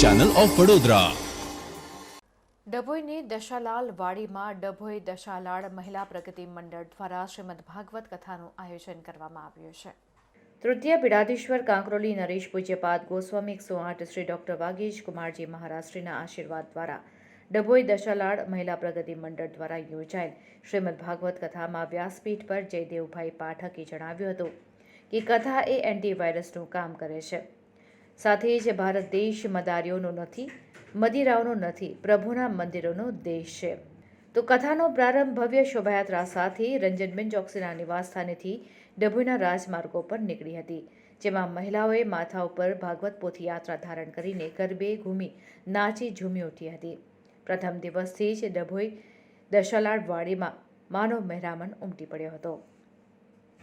Channel of Vadodara ડભોઈની દશાલાલ વાડીમાં ડભોઈ દશાલાળ મહિલા પ્રગતિ મંડળ દ્વારા શ્રીમદ ભાગવત કથાનું આયોજન કરવામાં આવ્યું છે. તૃતીય પીડાધીશ્વર કાંકરોલી નરેશ પૂજ્યપાદ ગોસ્વામી એકસો આઠ શ્રી ડોક્ટર વાગીશ કુમારજી મહારાષ્ટ્રીના આશીર્વાદ દ્વારા ડભોઈ દશાલાળ મહિલા પ્રગતિ મંડળ દ્વારા યોજાયેલ શ્રીમદ ભાગવત કથામાં વ્યાસપીઠ પર જયદેવભાઈ પાઠકે જણાવ્યું હતું કે કથા એ એન્ટીવાયરસનું કામ કરે છે. સાથે જ ભારત દેશ મદારીઓનો નથી, મદિરાઓનો નથી, પ્રભુના મંદિરોનો દેશ છે. તો કથાનો પ્રારંભ ભવ્ય શોભાયાત્રા સાથે રંજનબેન ચોકસીના નિવાસસ્થાનેથી ડભોઈના રાજમાર્ગો પર નીકળી હતી, જેમાં મહિલાઓએ માથા ઉપર ભાગવત પોથી યાત્રા ધારણ કરીને ગરબે ઘૂમી નાચી ઝૂમી ઉઠી હતી. પ્રથમ દિવસથી જ ડભોઈ દશાલાડ વાડીમાં માનવ મહેરામણ ઉમટી પડ્યો હતો.